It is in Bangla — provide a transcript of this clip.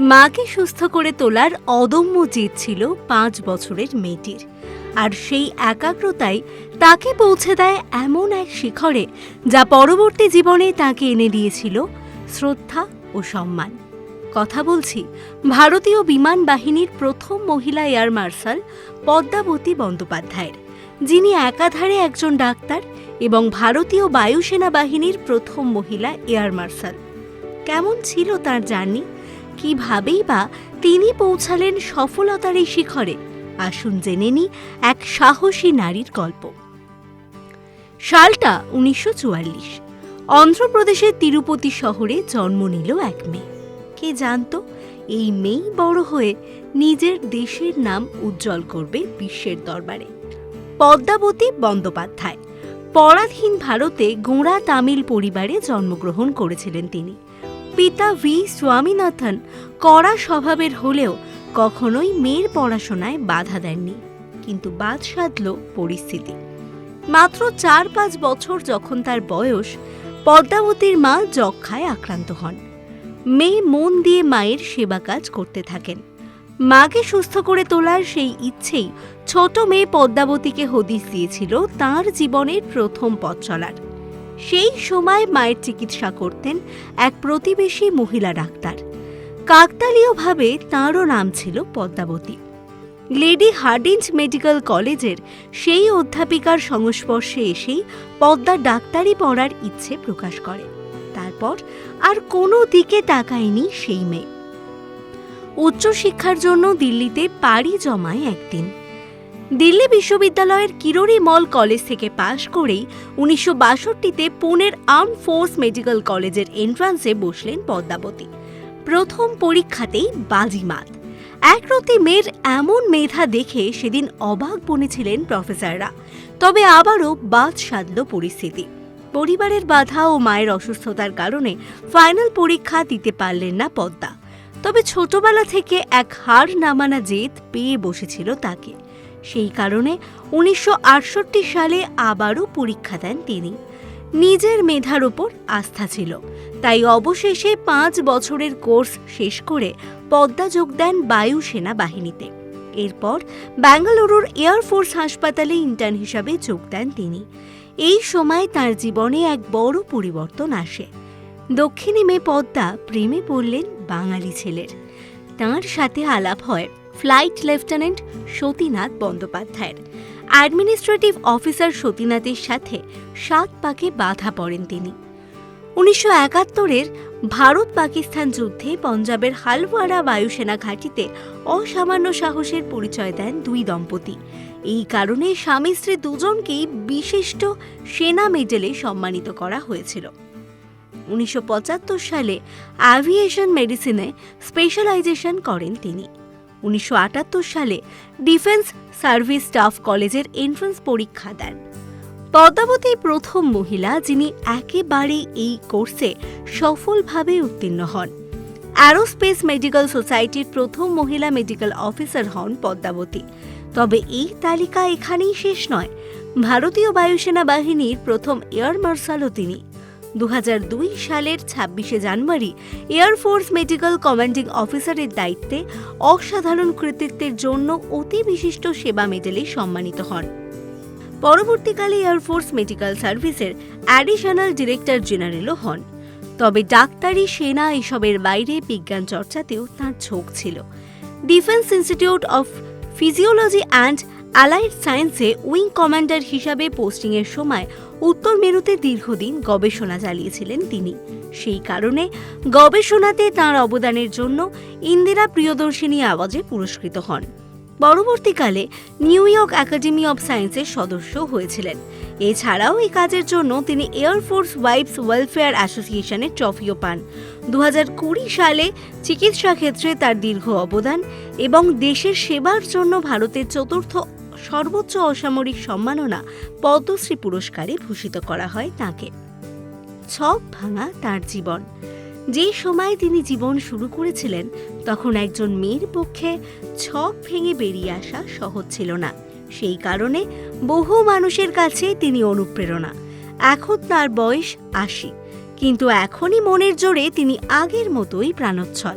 মাকে সুস্থ করে তোলার অদম্য জিত ছিল পাঁচ বছরের মেয়েটির। আর সেই একাগ্রতাই তাকে পৌঁছে দেয় এমন এক শিখরে যা পরবর্তী জীবনে তাকে এনে দিয়েছিল শ্রদ্ধা ও সম্মান। কথা বলছি, ভারতীয় বিমান বাহিনীর প্রথম মহিলা এয়ার মার্শাল পদ্মাবতী বন্দ্যোপাধ্যায়ের, যিনি একাধারে একজন ডাক্তার এবং ভারতীয় বায়ুসেনা বাহিনীর প্রথম মহিলা এয়ার মার্শাল। কেমন ছিল তার জার্নি? কিভাবেই বা তিনি পৌঁছালেন সফলতার এই শিখরে, আসুন জেনে নি এক সাহসী নারীর গল্প। সালটা উনিশশো চুয়াল্লিশ। অন্ধ্রপ্রদেশের তিরুপতি শহরে জন্ম নিল এক মেয়ে। কে জানতো? এই মেয়েই বড় হয়ে নিজের দেশের নাম উজ্জ্বল করবে বিশ্বের দরবারে। পদ্মাবতী বন্দ্যোপাধ্যায়। পরাধীন ভারতে গোঁড়া তামিল পরিবারে জন্মগ্রহণ করেছিলেন তিনি। পিতা ভি. স্বামীনাথন কড়া স্বভাবের হলেও কখনোই মেয়ের পড়াশোনায় বাধা দেননি, কিন্তু বাদ সাধল পরিস্থিতি। মাত্র চার পাঁচ বছর যখন তার বয়স, পদ্মাবতীর মা যক্ষায় আক্রান্ত হন। মেয়ে মন দিয়ে মায়ের সেবা কাজ করতে থাকেন। মাকে সুস্থ করে তোলার সেই ইচ্ছেই ছোট মেয়ে পদ্মাবতীকে হদিস দিয়েছিল তার জীবনের প্রথম পথ চলার। সেই সময় মায়ের চিকিৎসা করতেন এক প্রতিবেশী মহিলা ডাক্তার। কাকতালীয়ভাবে তাঁরও নাম ছিল পদ্মাবতী। লেডি হার্ডিঞ্জ মেডিকেল কলেজের সেই অধ্যাপিকার সংস্পর্শে এসেই পদ্মা ডাক্তারি পড়ার ইচ্ছে প্রকাশ করে। তারপর আর কোনো দিকে তাকায়নি সেই মেয়ে। উচ্চশিক্ষার জন্য দিল্লিতে পাড়ি জমায় একদিন। দিল্লি বিশ্ববিদ্যালয়ের কিরোরি মল কলেজ থেকে পাশ করেই উনিশশো বাষট্টিতে পুনের আর্ম ফোর্স মেডিকেল কলেজের এন্ট্রান্সে বসলেন পদ্মাবতী। প্রথম পরীক্ষাতেই বাজিমাত। একরতি মেয়ের এমন মেধা দেখে সেদিন অবাক বনেছিলেন প্রফেসররা। তবে আবারও বাদ সাধল পরিস্থিতি। পরিবারের বাধা ও মায়ের অসুস্থতার কারণে ফাইনাল পরীক্ষা দিতে পারলেন না পদ্মা। তবে ছোটবেলা থেকে এক হার নামানা জেদ পেয়ে বসেছিল তাকে। সেই কারণে উনিশশো আটষট্টি সালে আবারও পরীক্ষা দেন তিনি। নিজের মেধার উপর আস্থা ছিল। তাই অবশেষে পাঁচ বছরের কোর্স শেষ করে পদ্মা যোগ দেন বায়ুসেনা বাহিনীতে এরপর বেঙ্গালুরুর এয়ারফোর্স হাসপাতালে ইন্টার্ন হিসাবে যোগ দেন তিনি। এই সময় তার জীবনে এক বড় পরিবর্তন আসে। দক্ষিণী মেয়ে পদ্মা প্রেমে পড়লেন বাঙালি ছেলের। তাঁর সাথে আলাপ হয়। ফ্লাইট লেফটেন্যান্ট সতীনাথ বন্দ্যোপাধ্যায়ের। অ্যাডমিনিস্ট্রেটিভ অফিসার সতীনাথের সাথে সাত পাকে বাধা পড়েন তিনি। উনিশশো একাত্তরের ভারত পাকিস্তান যুদ্ধে পঞ্জাবের হালওয়ারা বায়ুসেনা ঘাঁটিতে অসামান্য সাহসের পরিচয় দেন দুই দম্পতি। এই কারণে স্বামী স্ত্রী দুজনকেই বিশিষ্ট সেনা মেডেলে সম্মানিত করা হয়েছিল। উনিশশো পঁচাত্তর সালে অ্যাভিয়েশন মেডিসিনে স্পেশালাইজেশন করেন তিনি। উনিশশো আটাত্তর সালে ডিফেন্স সার্ভিস স্টাফ কলেজের এন্ট্রান্স পরীক্ষা দেন। পদ্মাবতী প্রথম মহিলা যিনি একেবারে এই কোর্সে সফলভাবে উত্তীর্ণ হন। অ্যারোস্পেস মেডিকেল সোসাইটির প্রথম মহিলা মেডিকেল অফিসার হন পদ্মাবতী। তবে এই তালিকা এখানেই শেষ নয়। ভারতীয় বায়ুসেনা বাহিনীর প্রথম এয়ার মার্শালও তিনি। দু হাজার দুই সালের ছাব্বিশে জানুয়ারি এয়ারফোর্স মেডিকেল কমান্ডিং অফিসারের দায়িত্বে অসাধারণ কৃতিত্বের জন্য অতি বিশিষ্ট সেবা মেডেলে সম্মানিত হন। পরবর্তীকালে এয়ারফোর্স মেডিকেল সার্ভিসের অ্যাডিশনাল ডিরেক্টর জেনারেলও হন। তবে ডাক্তারি, সেনা এসবের বাইরে বিজ্ঞান চর্চাতেও তাঁর ঝোঁক ছিল। Defence institute of physiology and allied সায়েন্সে উইং কমান্ডার হিসাবে পোস্টিংয়ের সময় উত্তর মেরুতে দীর্ঘদিন গবেষণা চালিয়েছিলেন তিনি। সেই কারণে গবেষণাতে তাঁর অবদানের জন্য ইন্দিরা প্রিয়দর্শিনী আওয়াজে পুরস্কৃত হন। পরবর্তীকালে নিউ ইয়র্ক একাডেমি অব সায়েন্সের সদস্য হয়েছিলেন। এছাড়াও এই কাজের জন্য তিনি এয়ারফোর্স ওয়াইফস ওয়েলফেয়ার অ্যাসোসিয়েশনের ট্রফিও পান। দু হাজার কুড়ি সালে চিকিৎসা ক্ষেত্রে তার দীর্ঘ অবদান এবং দেশের সেবার জন্য ভারতের চতুর্থ সর্বোচ্চ অসামরিক সম্মাননা পদ্মশ্রী পুরস্কারে ভূষিত করা হয় তাকে। ছক ভাঙা তার জীবন। যে সময় তিনি জীবন শুরু করেছিলেন, তখন একজন মেয়ের পক্ষে ছক ভেঙে বেরিয়ে আসা সহজ ছিল না। সেই কারণে বহু মানুষের কাছে তিনি অনুপ্রেরণা। এখন তার বয়স আশি, কিন্তু এখনই মনের জোরে তিনি আগের মতোই প্রাণোচ্ছল।